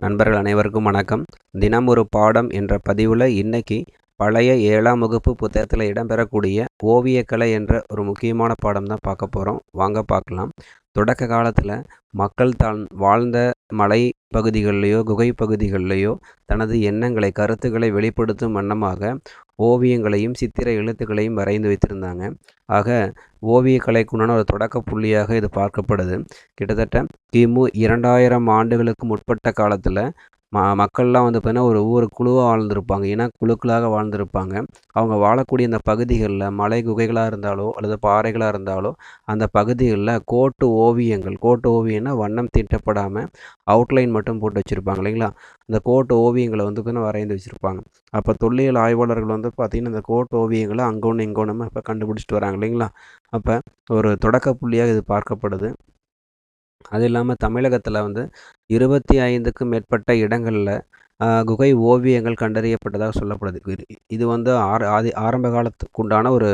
நண்பர்கள் அனைவருக்கும் வணக்கம். தினம் ஒரு பாடம் என்ற பதிவில் இன்னைக்கு பழைய ஏழாம் வகுப்பு புத்தகத்தில் இடம்பெறக்கூடிய ஓவியக்கலை என்ற ஒரு முக்கியமான பாடம் தான் பார்க்க போகிறோம் வாங்க பார்க்கலாம். தொடக்க காலத்தில் மக்கள் தான் வாழ்ந்த மலை பகுதிகளிலேயோ குகை பகுதிகளிலேயோ தனது எண்ணங்களை கருத்துக்களை வெளிப்படுத்தும் வண்ணமாக ஓவியங்களையும் சித்திர எழுத்துக்களையும் வரைந்து வைத்திருந்தாங்க. ஆக ஓவியக்கலைக்குண்டான ஒரு தொடக்க புள்ளியாக இது பார்க்கப்படுது. கிட்டத்தட்ட கிமு இரண்டாயிரம் ஆண்டுகளுக்கு முற்பட்ட காலத்தில் ம மக்கள்லாம் வந்து பார்த்திங்கன்னா ஒரு ஒவ்வொரு குழுவாக வாழ்ந்திருப்பாங்க. இன குழுக்களாக வாழ்ந்திருப்பாங்க. அவங்க வாழக்கூடிய இந்த பகுதிகளில் மலை குகைகளாக இருந்தாலோ அல்லது பாறைகளாக இருந்தாலோ அந்த பகுதிகளில் கோட்டு ஓவியங்கள் கோட்டு ஓவியம்னா வண்ணம் தீட்டப்படாமல் அவுட்லைன் மட்டும் போட்டு வச்சுருப்பாங்க இல்லைங்களா? அந்த கோட்டு ஓவியங்களை வந்து பார்த்திங்கன்னா வரைந்து வச்சுருப்பாங்க. அப்போ தொல்லியல் ஆய்வாளர்கள் வந்து பார்த்திங்கன்னா இந்த கோட்டு ஓவியங்களை அங்கே ஒன்று இங்கே ஒன்றுமே இப்போ கண்டுபிடிச்சிட்டு வராங்க இல்லைங்களா? அப்போ ஒரு தொடக்க புள்ளியாக இது பார்க்கப்படுது. அது இல்லாமல் தமிழகத்தில் வந்து இருபத்தி ஐந்துக்கும் மேற்பட்ட இடங்களில் குகை ஓவியங்கள் கண்டறியப்பட்டதாக சொல்லப்படுது. இது வந்து ஆர ஆதி ஆரம்ப காலத்துக்கு உண்டான ஒரு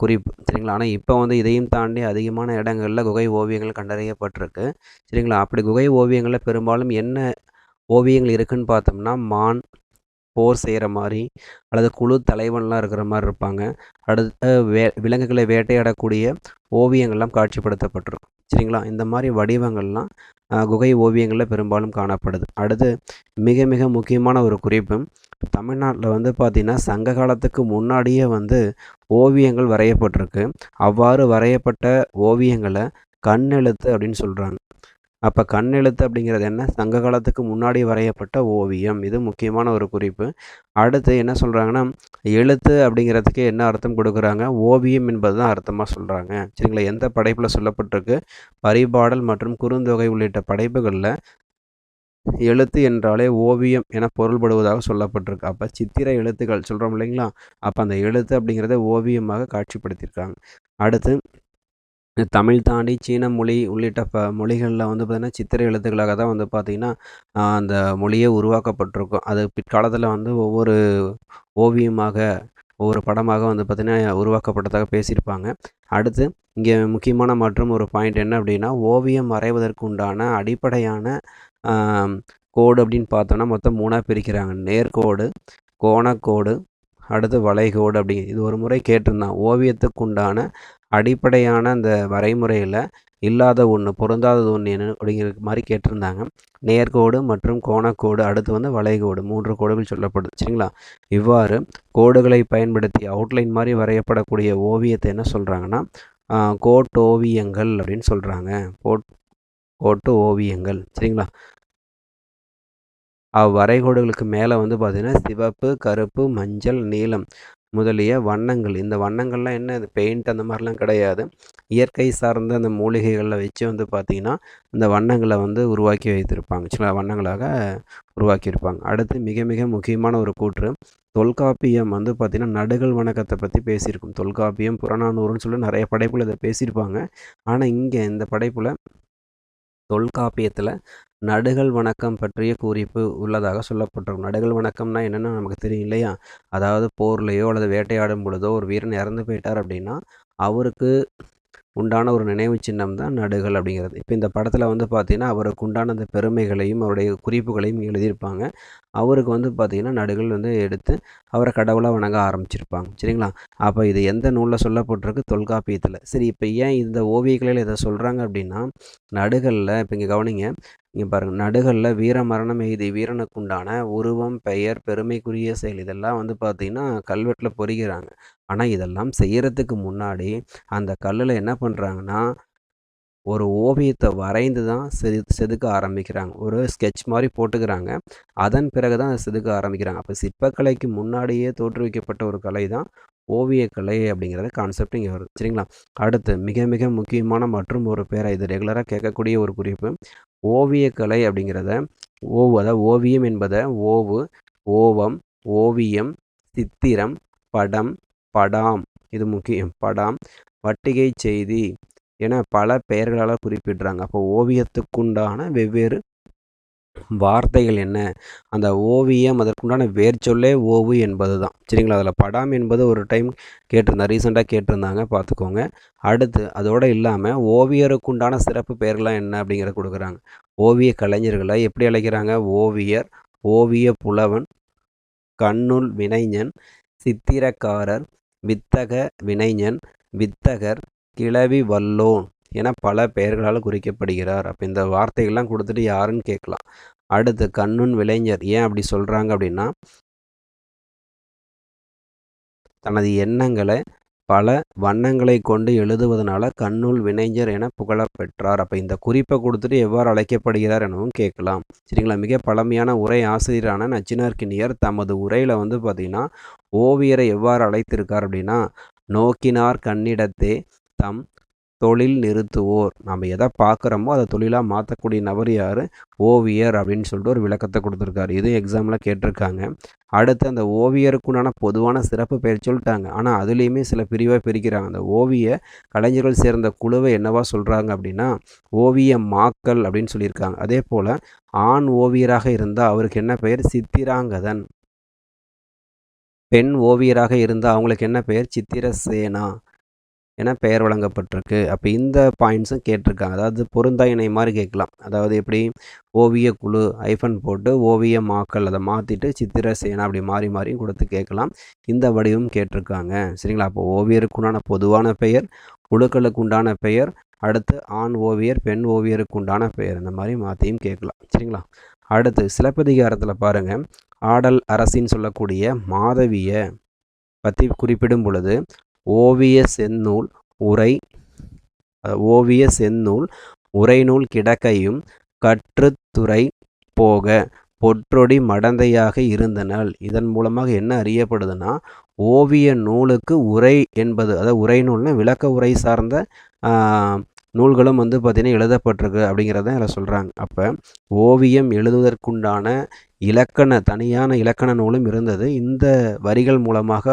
குறிப்பு சரிங்களா? ஆனால் இப்போ வந்து இதையும் தாண்டி அதிகமான இடங்களில் குகை ஓவியங்கள் கண்டறியப்பட்டிருக்கு. சரிங்களா? அப்படி குகை ஓவியங்களில் பெரும்பாலும் என்ன ஓவியங்கள் இருக்குதுன்னு பார்த்தோம்னா மான் போர் செய்கிற மாதிரி அல்லது குழு தலைவன்லாம் இருக்கிற மாதிரி இருப்பாங்க. அடுத்து வே விலங்குகளை வேட்டையாடக்கூடிய ஓவியங்கள்லாம் காட்சிப்படுத்தப்பட்டிருக்கும். சரிங்களா? இந்த மாதிரி வடிவங்கள்லாம் குகை ஓவியங்களில் பெரும்பாலும் காணப்படுது. அடுத்து மிக மிக முக்கியமான ஒரு குறிப்பு தமிழ்நாட்டில் வந்து பார்த்திங்கன்னா சங்க காலத்துக்கு முன்னாடியே வந்து ஓவியங்கள் வரையப்பட்டிருக்கு. அவ்வாறு வரையப்பட்ட ஓவியங்களை கண்ணெழுத்து அப்படின்னு சொல்கிறாங்க அப்போ கண்ணெழுத்து அப்படிங்கிறது என்ன? சங்க காலத்துக்கு முன்னாடி வரையப்பட்ட ஓவியம். இது முக்கியமான ஒரு குறிப்பு. அடுத்து என்ன சொல்கிறாங்கன்னா எழுத்து அப்படிங்கிறதுக்கு என்ன அர்த்தம் கொடுக்குறாங்க? ஓவியம் என்பது தான் அர்த்தமாக சொல்கிறாங்க சரிங்களா? எந்த படைப்பில் சொல்லப்பட்டிருக்கு? பரிபாடல் மற்றும் குறுந்தொகை உள்ளிட்ட படைப்புகளில் எழுத்து என்றாலே ஓவியம் என பொருள்படுவதாக சொல்லப்பட்டிருக்கு. அப்போ சித்திர எழுத்துக்கள் சொல்கிறோம் இல்லைங்களா? அப்போ அந்த எழுத்து அப்படிங்கிறத ஓவியமாக காட்சிப்படுத்தியிருக்காங்க. அடுத்து தமிழ் தாண்டி சீன மொழி உள்ளிட்ட ப மொழிகளில் வந்து பார்த்திங்கன்னா சித்திரை எழுத்துக்களாக தான் வந்து பார்த்திங்கன்னா அந்த மொழியே உருவாக்கப்பட்டிருக்கும். அது பிற்காலத்தில் வந்து ஒவ்வொரு ஓவியமாக ஒவ்வொரு படமாக வந்து பார்த்திங்கன்னா உருவாக்கப்பட்டதாக பேசியிருப்பாங்க. அடுத்து இங்கே முக்கியமான மற்றும் ஒரு பாயிண்ட் என்ன அப்படின்னா ஓவியம் வரைவதற்கு உண்டான அடிப்படையான கோடு அப்படின்னு பார்த்தோன்னா மொத்தம் மூணாக பிரிக்கிறாங்க. நேர்கோடு கோணக்கோடு அடுத்து வளைகோடு அப்படிங்க இது ஒரு முறை கேட்டிருந்தான். ஓவியத்துக்கு உண்டான அடிப்படையான அந்த வரைமுறையில் இல்லாத ஒன்று பொருந்தாதது ஒன்று என்ன அப்படிங்கிற மாதிரி கேட்டிருந்தாங்க. நேர்கோடு மற்றும் கோணக்கோடு அடுத்து வந்து வளைகோடு மூன்று கோடுகள் சொல்லப்படுது. சரிங்களா? இவ்வாறு கோடுகளை பயன்படுத்தி அவுட்லைன் மாதிரி வரையப்படக்கூடிய ஓவியத்தை என்ன சொல்கிறாங்கன்னா கோட்டு ஓவியங்கள் அப்படின்னு சொல்கிறாங்க கோட் கோட்டு ஓவியங்கள் சரிங்களா? அவ்வரைகோடுகளுக்கு மேலே வந்து பார்த்திங்கன்னா சிவப்பு கருப்பு மஞ்சள் நீலம் முதலிய வண்ணங்கள். இந்த வண்ணங்கள்லாம் என்ன? இது பெயிண்ட் அந்த மாதிரிலாம் கிடையாது. இயற்கை சார்ந்த அந்த மூலிகைகளில் வச்சு வந்து பார்த்திங்கன்னா இந்த வண்ணங்களை வந்து உருவாக்கி வைத்திருப்பாங்க. சில வண்ணங்களாக உருவாக்கியிருப்பாங்க. அடுத்து மிக மிக முக்கியமான ஒரு கூற்று தொல்காப்பியம் வந்து பார்த்திங்கன்னா நடுகள் வணக்கத்தை பற்றி பேசியிருக்கும். தொல்காப்பியம் புறநானூறுன்னு சொல்லி நிறைய படைப்பில் இதை பேசியிருப்பாங்க. ஆனால் இங்கே இந்த படைப்பில் தொல்காப்பியத்தில் நடுகள் வணக்கம் பற்றிய குறிப்பு உள்ளதாக சொல்லப்பட்டிருக்கும். நடுகள் வணக்கம்னா என்னென்னு நமக்கு தெரியும் இல்லையா? அதாவது போர்லேயோ அல்லது வேட்டையாடும் பொழுதோ ஒரு வீரன் இறந்து போயிட்டார் அப்படின்னா அவருக்கு உண்டான ஒரு நினைவு சின்னம் தான் நடுகள் அப்படிங்கிறது. இப்போ இந்த படத்தில் வந்து பார்த்திங்கன்னா அவருக்கு உண்டான அந்த பெருமைகளையும் அவருடைய குறிப்புகளையும் எழுதியிருப்பாங்க. அவருக்கு வந்து பார்த்திங்கன்னா நடுகள் வந்து எடுத்து அவரை கடவுளாக வணங்க ஆரம்பிச்சிருப்பாங்க. சரிங்களா? அப்போ இது எந்த நூலில் சொல்லப்பட்டிருக்கு? தொல்காப்பியத்தில். சரி இப்போ ஏன் இந்த ஓவியங்களில் இதை சொல்கிறாங்க அப்படின்னா நடுகளில் இப்போ இங்கே கவனிங்க இங்கே பாருங்கள் நடுகளில் வீர மரணம் எய்தி வீரனுக்கு உண்டான உருவம் பெயர் பெருமைக்குரிய செயல் இதெல்லாம் வந்து பார்த்திங்கன்னா கல்வெட்டில் பொறிக்கிறாங்க. ஆனால் இதெல்லாம் செய்கிறதுக்கு முன்னாடி அந்த கல்லில் என்ன பண்ணுறாங்கன்னா ஒரு ஓவியத்தை வரைந்து தான் செது செதுக்க ஆரம்பிக்கிறாங்க. ஒரு ஸ்கெட்ச் மாதிரி போட்டுக்கிறாங்க. அதன் பிறகு தான் அதை செதுக்க ஆரம்பிக்கிறாங்க. அப்போ சிற்பக்கலைக்கு முன்னாடியே தோற்றுவிக்கப்பட்ட ஒரு கலை தான் ஓவியக்கலை அப்படிங்கிறத கான்செப்ட் இங்கே வருது. சரிங்களா? அடுத்து மிக மிக முக்கியமான மற்றும் ஒரு பேரை இது ரெகுலராக கேட்கக்கூடிய ஒரு குறிப்பு. ஓவியக்கலை அப்படிங்கிறத ஓவு அதாவது ஓவியம் என்பதை ஓவு ஓவம் ஓவியம் சித்திரம் படம் படாம் இது முக்கியம் படாம் வட்டிகை செய்தி என பல பெயர்களால் குறிப்பிடுறாங்க. அப்போ ஓவியத்துக்குண்டான வெவ்வேறு வார்த்தைகள் என்ன? அந்த ஓவியம் அதற்குண்டான வேர்ச்சொல்லே ஓவு என்பது தான் சரிங்களா? அதில் படாம் என்பது ஒரு டைம் கேட்டிருந்தேன் ரீசெண்டாக கேட்டிருந்தாங்க பார்த்துக்கோங்க. அடுத்து அதோடு இல்லாமல் ஓவியருக்குண்டான சிறப்பு பெயர்கள்லாம் என்ன அப்படிங்கிறத கொடுக்குறாங்க. ஓவிய கலைஞர்களை எப்படி அழைக்கிறாங்க? ஓவியர் ஓவிய புலவன் கண்ணுள் வினைஞன் சித்திரக்காரர் வித்தக வினைஞன் வித்தகர் கிளவி வல்லோன். என பல பெயர்களால் குறிக்கப்படுகிறார். அப்போ இந்த வார்த்தைகள்லாம் கொடுத்துட்டு யாருன்னு கேட்கலாம். அடுத்து கண்ணுன் விளைஞர் ஏன் அப்படி சொல்கிறாங்க அப்படின்னா தனது எண்ணங்களை பல வண்ணங்களை கொண்டு எழுதுவதனால கண்ணுள் வினைஞர் என புகழப்பெற்றார். அப்போ இந்த குறிப்பை கொடுத்துட்டு எவ்வாறு அழைக்கப்படுகிறார் எனவும் கேட்கலாம். சரிங்களா? மிக பழமையான உரை ஆசிரியரான நச்சினார்கினியர் தமது உரையில் வந்து பார்த்திங்கன்னா ஓவியரை எவ்வாறு அழைத்திருக்கார் அப்படின்னா நோக்கினார் கண்ணிடத்தே தம் தொழில் நிறுத்துவோர். நம்ம எதை பார்க்குறோமோ அதை தொழிலாக மாற்றக்கூடிய நபர் யார்? ஓவியர் அப்படின்னு சொல்லிட்டு ஒரு விளக்கத்தை கொடுத்துருக்காரு. இதையும் எக்ஸாமில் கேட்டிருக்காங்க. அடுத்து அந்த ஓவியருக்குண்டான பொதுவான சிறப்பு பெயர் சொல்லிட்டாங்க. ஆனால் அதுலேயுமே சில பிரிவாக பிரிக்கிறாங்க. அந்த ஓவிய கலைஞர்கள் சேர்ந்த குழுவை என்னவா சொல்கிறாங்க அப்படின்னா ஓவிய மாக்கள் அப்படின்னு சொல்லியிருக்காங்க. அதே போல் ஆண் ஓவியராக இருந்தால் அவருக்கு என்ன பெயர்? சித்திராங்கதன். பெண் ஓவியராக இருந்தால் அவங்களுக்கு என்ன பெயர்? சித்திரசேனா. என பெயர் வழங்கப்பட்டிருக்கு. அப்போ இந்த பாயிண்ட்ஸும் கேட்டிருக்காங்க. அதாவது பொருந்தா இணை மாதிரி கேட்கலாம். அதாவது எப்படி? ஓவிய குழு ஐஃபன் போட்டு ஓவிய மாக்கள் அதை மாற்றிட்டு சித்திர சேனா அப்படி மாறி மாறி கொடுத்து கேட்கலாம். இந்த வடிவம் கேட்டிருக்காங்க. சரிங்களா? அப்போ ஓவியருக்குண்டான பொதுவான பெயர் குழுக்களுக்கு உண்டான பெயர் அடுத்து ஆண் ஓவியர் பெண் ஓவியருக்கு உண்டான பெயர் இந்த மாதிரி மாற்றியும் கேட்கலாம். சரிங்களா? அடுத்து சிலப்பதிகாரத்தில் பாருங்கள் ஆடல் அரசின்னு சொல்லக்கூடிய மாதவியை பற்றி குறிப்பிடும் பொழுது ஓவிய செந்நூல் உரை ஓவிய செந்நூல் உரைநூல் கிடக்கையும் கற்றுத்துறை போக பொற்றொடி மடந்தையாக இருந்தனள். இதன் மூலமாக என்ன அறியப்படுதுன்னா ஓவிய நூலுக்கு உரை என்பது அதாவது உரை நூல்னா விளக்க உரை சார்ந்த நூல்களும் வந்து பார்த்திங்கன்னா எழுதப்பட்டிருக்கு அப்படிங்கிறத அதில் சொல்கிறாங்க அப்போ ஓவியம் எழுதுவதற்குண்டான இலக்கண தனியான இலக்கண நூலும் இருந்தது. இந்த வரிகள் மூலமாக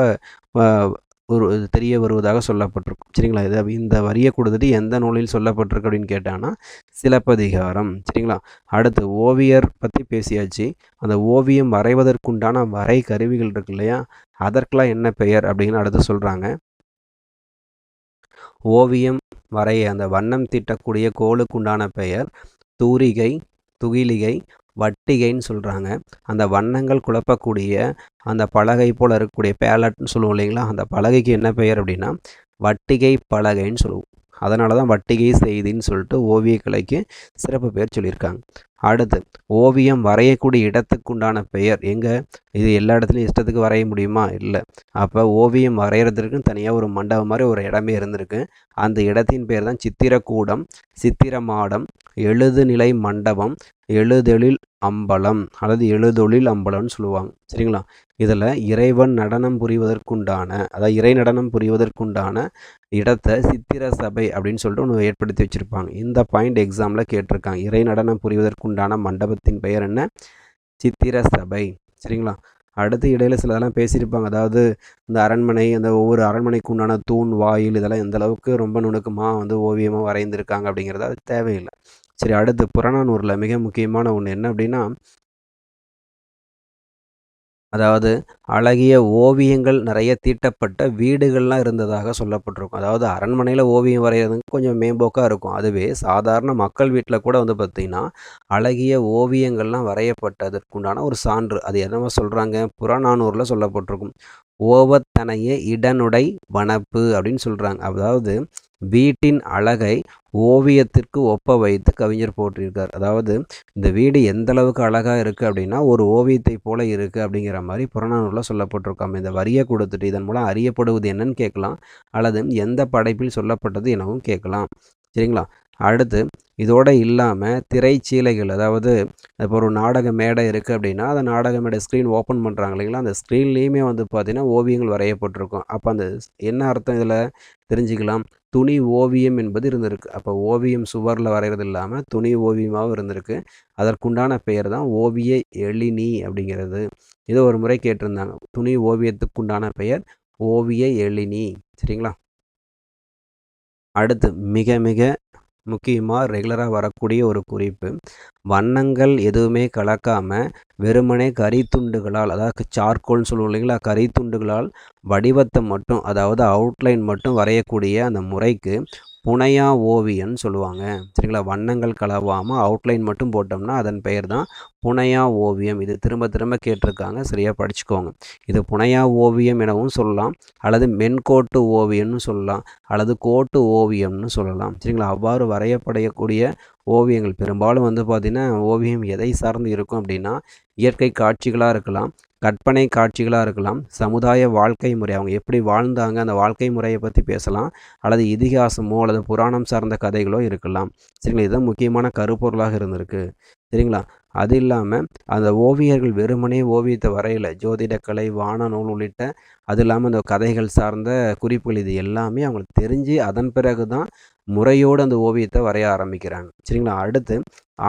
ஒரு தெரிய வருவதாக சொல்லப்பட்டிருக்கும். சரிங்களா? இது இந்த வரியை கொடுத்தது எந்த நூலில் சொல்லப்பட்டிருக்கு அப்படின்னு கேட்டான்னா சிலப்பதிகாரம். சரிங்களா? அடுத்து ஓவியர் பற்றி பேசியாச்சு. அந்த ஓவியம் வரைவதற்குண்டான வரை கருவிகள் இருக்கு இல்லையா? அதற்கெல்லாம் என்ன பெயர் அப்படின்னு அடுத்து சொல்கிறாங்க ஓவியம் வரைய அந்த வண்ணம் தீட்டக்கூடிய கோளுக்குண்டான பெயர் தூரிகை துகிலிகை வட்டிகைன்னு சொல்கிறாங்க அந்த வண்ணங்கள் குழப்பக்கூடிய அந்த பலகை போல் இருக்கக்கூடிய பேலட்னு சொல்லுவோம் இல்லைங்களா? அந்த பலகைக்கு என்ன பெயர் அப்படின்னா வட்டிகை பலகைன்னு சொல்லுவோம். அதனால தான் வட்டிகை செய்தின்னு சொல்லிட்டு ஓவியக்கலைக்கு சிறப்பு பெயர் சொல்லியிருக்காங்க. அடுத்து ஓவியம் வரையக்கூடிய இடத்துக்குண்டான பெயர். எங்கே? இது எல்லா இடத்துலையும் இஷ்டத்துக்கு வரைய முடியுமா? இல்லை. அப்போ ஓவியம் வரைகிறதுக்குன்னு தனியாக ஒரு மண்டபம் மாதிரி ஒரு இடமே இருந்திருக்கு. அந்த இடத்தின் பேர் தான் சித்திரக்கூடம் சித்திரமாடம் எழுதுநிலை மண்டபம் எழுதெழில் அம்பலம். அல்லது எழுதொழில் அம்பலம்னு சொல்லுவாங்க. சரிங்களா? இதில் இறைவன் நடனம் புரிவதற்குண்டான அதாவது இறை நடனம் புரிவதற்குண்டான இடத்தை சித்திர சபை அப்படின்னு சொல்லிட்டு ஒன்று ஏற்படுத்தி வச்சுருப்பாங்க. இந்த பாயிண்ட் எக்ஸாமில் கேட்டிருக்காங்க. இறை நடனம் புரிவதற்குண்டான மண்டபத்தின் பெயர் என்ன? சித்திர சபை. சரிங்களா? அடுத்து இடையில சிலதெல்லாம் பேசியிருப்பாங்க. அதாவது இந்த அரண்மனை அந்த ஒவ்வொரு அரண்மனைக்கு உண்டான தூண் வாயில் இதெல்லாம் எந்த அளவுக்கு ரொம்ப நுணுக்கமாக வந்து ஓவியமாக வரைந்திருக்காங்க அப்படிங்கிறது அது தேவையில்லை. சரி அடுத்து புறநானூரில் மிக முக்கியமான ஒன்று என்ன அப்படின்னா அதாவது அழகிய ஓவியங்கள் நிறைய தீட்டப்பட்ட வீடுகள்லாம் இருந்ததாக சொல்லப்பட்டிருக்கும். அதாவது அரண்மனையில் ஓவியம் வரைகிறதுக்கு கொஞ்சம் மேம்போக்காக இருக்கும். அதுவே சாதாரண மக்கள் வீட்டில் கூட வந்து பார்த்திங்கன்னா அழகிய ஓவியங்கள்லாம் வரையப்பட்டதற்குண்டான ஒரு சான்று. அது என்னவோ சொல்கிறாங்க புறநானூரில் சொல்லப்பட்டிருக்கும். ஓவத்தனைய இடனுடை வனப்பு அப்படின்னு சொல்கிறாங்க அதாவது வீட்டின் அழகை ஓவியத்திற்கு ஒப்ப வைத்து கவிஞர் போட்டிருக்கார் அதாவது இந்த வீடு எந்த அளவுக்கு அழகாக இருக்குது அப்படின்னா ஒரு ஓவியத்தை போல இருக்குது அப்படிங்கிற மாதிரி புறநானூரில் சொல்லப்பட்டிருக்காம. இந்த வரியை கொடுத்துட்டு இதன் மூலம் அறியப்படுவது என்னன்னு கேட்கலாம். அல்லது எந்த படைப்பில் சொல்லப்பட்டது எனவும் கேட்கலாம். சரிங்களா? அடுத்து இதோடு இல்லாமல் திரைச்சீலைகள் அதாவது இப்போ ஒரு நாடக மேடை இருக்குது அப்படின்னா அந்த நாடக மேடை ஸ்க்ரீன் ஓப்பன் பண்ணுறாங்க இல்லைங்களா? அந்த ஸ்க்ரீன்லேயுமே வந்து பார்த்திங்கன்னா ஓவியங்கள் வரையப்பட்டிருக்கும். அப்போ அந்த என்ன அர்த்தம் இதில்? தெரிஞ்சுக்கலாம். துணி ஓவியம் என்பது இருந்திருக்கு. அப்போ ஓவியம் சுவரில் வரைகிறது இல்லாமல் துணி ஓவியமாகவும் இருந்திருக்கு. அதற்குண்டான பெயர் தான் ஓவிய எழினி அப்படிங்கிறது. இதை ஒரு முறை கேட்டிருந்தாங்க. துணி ஓவியத்துக்குண்டான பெயர் ஓவிய எழினி. சரிங்களா? அடுத்து மிக மிக முக்கியமாக ரெகுலராக வரக்கூடிய ஒரு குறிப்பு. வண்ணங்கள் எதுவுமே கலக்காமல் வெறுமனே கரித்துண்டுகளால் அதாவது சார்கோல்னு சொல்லுவோம் இல்லைங்களா கரித்துண்டுகளால் வடிவத்தை மட்டும் அதாவது அவுட்லைன் மட்டும் வரையக்கூடிய அந்த முறைக்கு புனையா ஓவியம்னு சொல்லுவாங்க. சரிங்களா? வண்ணங்கள் கலவாமல் அவுட்லைன் மட்டும் போட்டோம்னா அதன் பெயர் தான் புனையா ஓவியம். இது திரும்ப திரும்ப கேட்டிருக்காங்க. சரியாக படிச்சுக்கோங்க. இது புனையா ஓவியம் எனவும் சொல்லலாம் அல்லது மென்கோட்டு ஓவியம்னு சொல்லலாம் அல்லது கோட்டு ஓவியம்னு சொல்லலாம். சரிங்களா? அவ்வாறு வரையப்படக்கூடிய ஓவியங்கள். பெரும்பாலும் வந்து பார்த்திங்கன்னா ஓவியம் எதை சார்ந்து இருக்கும் அப்படின்னா இயற்கை காட்சிகளாக இருக்கலாம் கற்பனை காட்சிகளாக இருக்கலாம் சமுதாய வாழ்க்கை முறை. அவங்க எப்படி வாழ்ந்தாங்க அந்த வாழ்க்கை முறையை பற்றி பேசலாம். அல்லது இதிகாசமோ அல்லது புராணம் சார்ந்த கதைகளோ இருக்கலாம். சரிங்களா? இதுதான் முக்கியமான கருப்பொருளாக இருந்திருக்கு. சரிங்களா? அது இல்லாமல் அந்த ஓவியர்கள் வெறுமனே ஓவியத்தை வரையலை. ஜோதிடக்கலை வானநூல் உள்ளிட்ட அது இல்லாமல் அந்த கதைகள் சார்ந்த குறிப்புகள் இது எல்லாமே அவங்களுக்கு தெரிஞ்சு அதன் பிறகு தான் முறையோடு அந்த ஓவியத்தை வரைய ஆரம்பிக்கிறாங்க. சரிங்களா? அடுத்து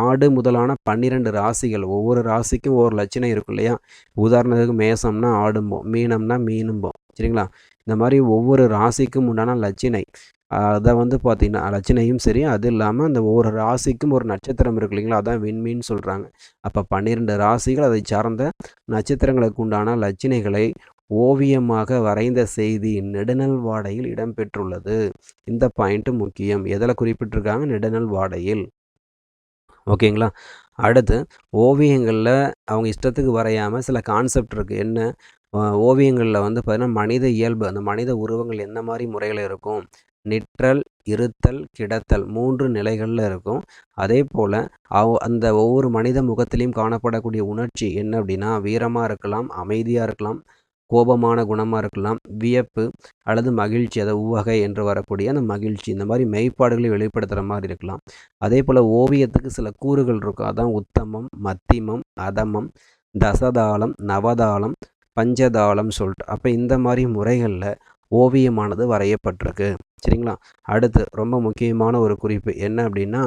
ஆடு முதலான பன்னிரெண்டு ராசிகள். ஒவ்வொரு ராசிக்கும் ஒவ்வொரு லட்சணம் இருக்கும் இல்லையா? உதாரணத்துக்கு மேசம்னா ஆடும்போம் மீனம்னா மீனும்போம். சரிங்களா? இந்த மாதிரி ஒவ்வொரு ராசிக்கும் உண்டான லட்சணை. அதை வந்து பார்த்திங்கன்னா ரச்சனையும் சரி அது இல்லாமல் அந்த ஒவ்வொரு ராசிக்கும் ஒரு நட்சத்திரம் இருக்கு இல்லைங்களா அதான் விண்மீன் சொல்கிறாங்க அப்போ பன்னிரெண்டு ராசிகள் அதை சார்ந்த நட்சத்திரங்களுக்கு உண்டான லட்சணைகளை ஓவியமாக வரைந்த செய்தி நெடுநல் வாடையில் இடம்பெற்றுள்ளது இந்த பாயிண்ட்டு முக்கியம். எதில் குறிப்பிட்டிருக்காங்க? நெடுநல் வாடையில். ஓகேங்களா? அடுத்து ஓவியங்களில் அவங்க இஷ்டத்துக்கு வரையாமல் சில கான்செப்ட் இருக்குது என்ன? ஓவியங்களில் வந்து பார்த்திங்கன்னா மனித இயல்பு அந்த மனித உருவங்கள் எந்த மாதிரி முறையில் இருக்கும்? நிற்றல் இருத்தல் கிடத்தல் மூன்று நிலைகளில் இருக்கும். அதே போல் அவ் அந்த ஒவ்வொரு மனித முகத்திலையும் காணப்படக்கூடிய உணர்ச்சி என்ன அப்படின்னா வீரமாக இருக்கலாம் அமைதியாக இருக்கலாம் கோபமான குணமாக இருக்கலாம் வியப்பு அல்லது மகிழ்ச்சி அதை உவகை என்று வரக்கூடிய அந்த மகிழ்ச்சி இந்த மாதிரி மெய்ப்பாடுகளை வெளிப்படுத்துகிற மாதிரி இருக்கலாம். அதே போல் ஓவியத்துக்கு சில கூறுகள் இருக்கும். அதான் உத்தமம் மத்திமம் அதமம் தசதாளம் நவதாளம் பஞ்சதாளம் சொல்லிட்டு. அப்போ இந்த மாதிரி முறைகளில் ஓவியமானது வரையப்பட்டிருக்கு. சரிங்களா? அடுத்து ரொம்ப முக்கியமான ஒரு குறிப்பு என்ன அப்படின்னா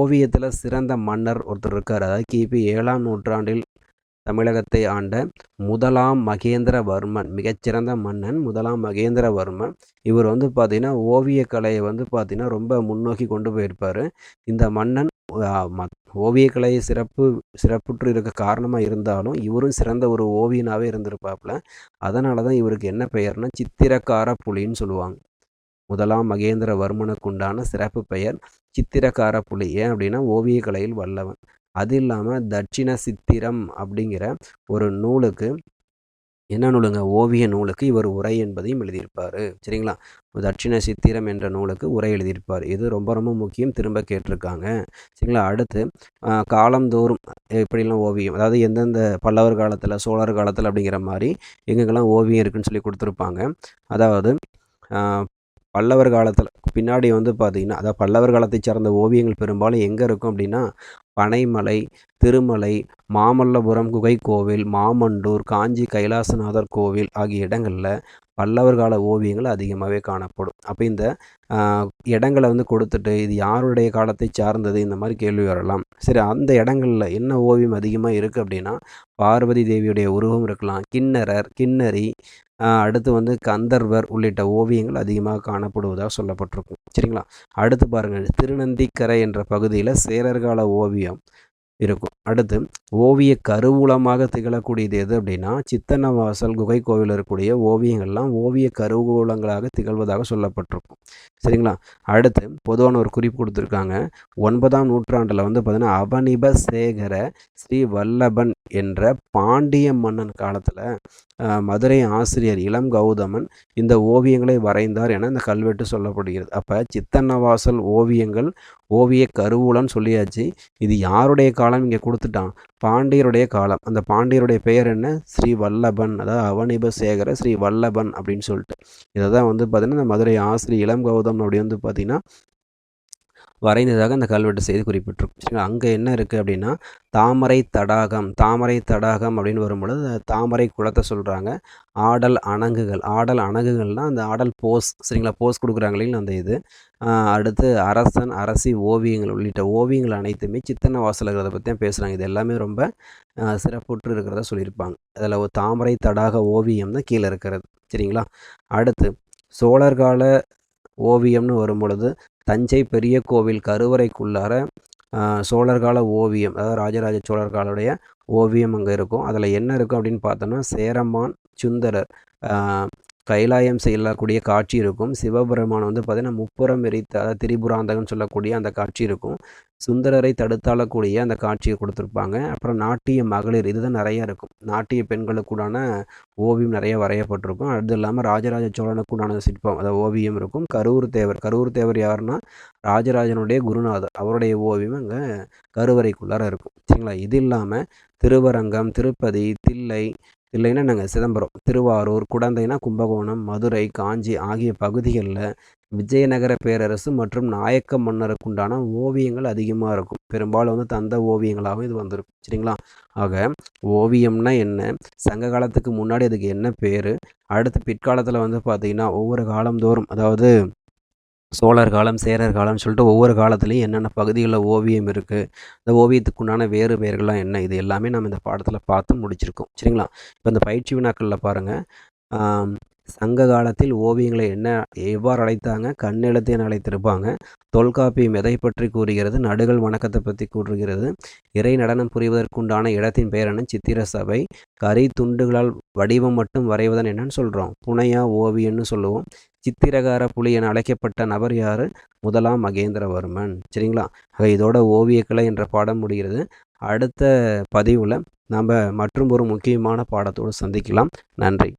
ஓவியத்தில் சிறந்த மன்னர் ஒருத்தர் இருக்கார். அதாவது கிபி ஏழாம் நூற்றாண்டில் தமிழகத்தை ஆண்ட முதலாம் மகேந்திரவர்மன் மிகச்சிறந்த மன்னன் முதலாம் மகேந்திரவர்மன். இவர் வந்து பார்த்திங்கன்னா ஓவியக்கலையை வந்து பார்த்திங்கன்னா ரொம்ப முன்னோக்கி கொண்டு போயிருப்பார். இந்த மன்னன் ஓவியக்கலை சிறப்பு சிறப்புற்று இருக்க காரணமாக இருந்தாலும் இவரும் சிறந்த ஒரு ஓவியனாகவே இருந்திருப்பாப்புல. அதனால தான் இவருக்கு என்ன பெயர்னா சித்திரக்கார புலின்னு சொல்லுவாங்க. முதலாம் மகேந்திரவர்மனுக்கு உண்டான சிறப்பு பெயர் சித்திரக்கார புலி. ஏன் அப்படின்னா ஓவியக்கலையில் வல்லவன். அது இல்லாமல் தட்சிண சித்திரம் அப்படிங்கிற ஒரு நூலுக்கு என்ன நூலுங்க? ஓவிய நூலுக்கு இவர் உரை என்பதையும் எழுதியிருப்பார். சரிங்களா? தட்சிண சித்திரம் என்ற நூலுக்கு உரை எழுதியிருப்பார். இது ரொம்ப ரொம்ப முக்கியம். திரும்ப கேட்டிருக்காங்க. சரிங்களா? அடுத்து காலந்தோறும் எப்படிலாம் ஓவியம்? அதாவது எந்தெந்த பல்லவர் காலத்தில் சோழர் காலத்தில் அப்படிங்கிற மாதிரி எங்கெங்கெல்லாம் ஓவியம் இருக்குதுன்னு சொல்லி கொடுத்துருப்பாங்க. அதாவது பல்லவர் காலத்தில் பின்னாடி வந்து பார்த்திங்கன்னா அதாவது பல்லவர் காலத்தை சார்ந்த ஓவியங்கள் பெரும்பாலும் எங்கே இருக்கும் அப்படின்னா பனைமலை திருமலை மாமல்லபுரம் குகை கோவில் மாமண்டூர் காஞ்சி கைலாசநாதர் கோவில் ஆகிய இடங்களில் பல்லவர் கால ஓவியங்கள் அதிகமாகவே காணப்படும். அப்போ இந்த இடங்களை வந்து கொடுத்துட்டு இது யாருடைய காலத்தை சார்ந்தது? இந்த மாதிரி கேள்வி வரலாம். சரி அந்த இடங்களில் என்ன ஓவியம் அதிகமாக இருக்குது அப்படின்னா பார்வதி தேவியுடைய உருவம் இருக்கலாம் கிண்ணறர் கிண்ணறி அடுத்து வந்து கந்தர்வர் உள்ளிட்ட ஓவியங்கள் அதிகமாக காணப்படுவதாக சொல்லப்பட்டிருக்கும். சரிங்களா? அடுத்து பாருங்கள் திருநந்திக்கரை என்ற பகுதியில் சேரர்கால ஓவியம் இருக்கும். அடுத்து ஓவிய கருவூலமாக திகழக்கூடியது எது அப்படின்னா சித்தன்னவாசல் குகை கோவில் இருக்கக்கூடிய ஓவியங்கள்லாம் ஓவிய கருவூலங்களாக திகழ்வதாக சொல்லப்பட்டிருக்கும். சரிங்களா? அடுத்து பொதுவான ஒரு குறிப்பு கொடுத்துருக்காங்க. ஒன்பதாம் நூற்றாண்டில் வந்து பார்த்தீங்கன்னா அவனிப சேகர ஸ்ரீ வல்லபன் என்ற பாண்டிய மன்னன் காலத்தில் மதுரை ஆசிரியர் இளம் கௌதமன் இந்த ஓவியங்களை வரைந்தார் என இந்த கல்வெட்டு சொல்லப்படுகிறது. அப்போ சித்தன்னவாசல் ஓவியங்கள் ஓவிய கருவூலன்னு சொல்லியாச்சு. இது யாருடைய காலம்? இங்கே கொடுத்துட்டான். பாண்டியருடைய காலம். அந்த பாண்டியருடைய பெயர் என்ன? ஸ்ரீ வல்லபன் அதாவது அவனிப சேகர ஸ்ரீ வல்லபன் அப்படின்னு சொல்லிட்டு. இதை தான் வந்து பார்த்திங்கன்னா இந்த மதுரை ஆசிரியர் இளம் கௌதம் அப்படி வந்து பார்த்திங்கன்னா வரைந்ததாக அந்த கல்வெட்டு செய்தி குறிப்பிட்டிருக்கும். சரிங்களா? அங்கே என்ன இருக்குது அப்படின்னா தாமரை தடாகம் தாமரை தடாகம் அப்படின்னு வரும்பொழுது தாமரை குளத்தை சொல்கிறாங்க ஆடல் அணங்குகள் ஆடல் அணங்குகள்னால் அந்த ஆடல் போஸ் சரிங்களா? போஸ் கொடுக்குறாங்களே அந்த இது. அடுத்து அரசன் அரசி ஓவியங்கள் உள்ளிட்ட ஓவியங்கள் அனைத்துமே சித்தன்ன வாசலகிறத பற்றி தான் பேசுகிறாங்க இது எல்லாமே ரொம்ப சிறப்புற்று இருக்கிறதா சொல்லியிருப்பாங்க. அதில் ஒரு தாமரை தடாக ஓவியம் தான் கீழே இருக்கிறது. சரிங்களா? அடுத்து சோழர் கால ஓவியம்னு வரும் பொழுது தஞ்சை பெரிய கோவில் கருவறைக்குள்ளார சோழர் கால ஓவியம் அதாவது ராஜராஜ சோழர்காலுடைய ஓவியம் அங்கே இருக்கும். அதில் என்ன இருக்கும் அப்படின்னு பார்த்தோன்னா சேரமான் சுந்தரர் கைலாயம் செல்லக்கூடிய காட்சி இருக்கும். சிவபெருமான் வந்து பார்த்திங்கன்னா முப்புறம் எரித்த அதாவது திரிபுராந்தகன் சொல்லக்கூடிய அந்த காட்சி இருக்கும். சுந்தரரை தடுத்தாளக்கூடிய அந்த காட்சியை கொடுத்துருப்பாங்க. அப்புறம் நாட்டிய மகளிர் இதுதான் நிறைய இருக்கும். நாட்டிய பெண்களுக்குடான ஓவியம் நிறைய வரையப்பட்டிருக்கும். அது இல்லாமல் ராஜராஜ சோழனுக்குண்டான சிற்பம் அதாவது ஓவியம் இருக்கும். கரூர் தேவர் கரூர் தேவர் யாருன்னா ராஜராஜனுடைய குருநாதர். அவருடைய ஓவியம் அங்கே கருவறைக்குள்ளார இருக்கும். சரிங்களா? இது இல்லாமல் திருவரங்கம் திருப்பதி தில்லை இல்லைன்னா நாங்கள் சிதம்பரம் திருவாரூர் குடந்தைனா கும்பகோணம் மதுரை காஞ்சி ஆகிய பகுதிகளில் விஜயநகர பேரரசு மற்றும் நாயக்க மன்னருக்குண்டான ஓவியங்கள் அதிகமாக இருக்கும். பெரும்பாலும் வந்து தந்த ஓவியங்களாகவும் இது வந்திருக்கும். சரிங்களா? ஆக ஓவியம்னா என்ன? சங்க காலத்துக்கு முன்னாடி அதுக்கு என்ன பேர்? அடுத்து பிற்காலத்தில் வந்து பார்த்திங்கன்னா ஒவ்வொரு காலந்தோறும் அதாவது சோழர் காலம் சேரர் காலம்னு சொல்லிட்டு ஒவ்வொரு காலத்துலேயும் என்னென்ன பகுதிகளில் ஓவியம் இருக்குது இந்த ஓவியத்துக்குண்டான வேறு பெயர்கள்லாம் என்ன இது எல்லாமே நம்ம இந்த பாடத்தில் பார்த்து முடிச்சிருக்கோம். சரிங்களா? இப்போ இந்த பயிற்சி வினாக்களில் பாருங்கள் சங்க காலத்தில் ஓவியங்களை என்ன எவ்வாறு அழைத்தாங்க? கண்ணெழுத்தை அழைத்திருப்பாங்க. தொல்காப்பியம் எதை பற்றி கூறுகிறது நடுகள் வணக்கத்தை பற்றி கூறுகிறது இறை நடனம் புரிவதற்குண்டான இடத்தின் பெயர் என்ன? சித்திர சபை. கரி துண்டுகளால் வடிவம் மட்டும் வரைவதன் என்னன்னு சொல்கிறோம் புனையா ஓவியம்னு சொல்லுவோம். சித்திரகார புலி என அழைக்கப்பட்ட நபர் யார்? முதலாம் மகேந்திரவர்மன். சரிங்களா? ஆக இதோட ஓவியக்கலை என்ற பாடம் முடிகிறது. அடுத்த பதிவில் நம்ம மற்றும் ஒரு முக்கியமான பாடத்தோடு சந்திக்கலாம். நன்றி.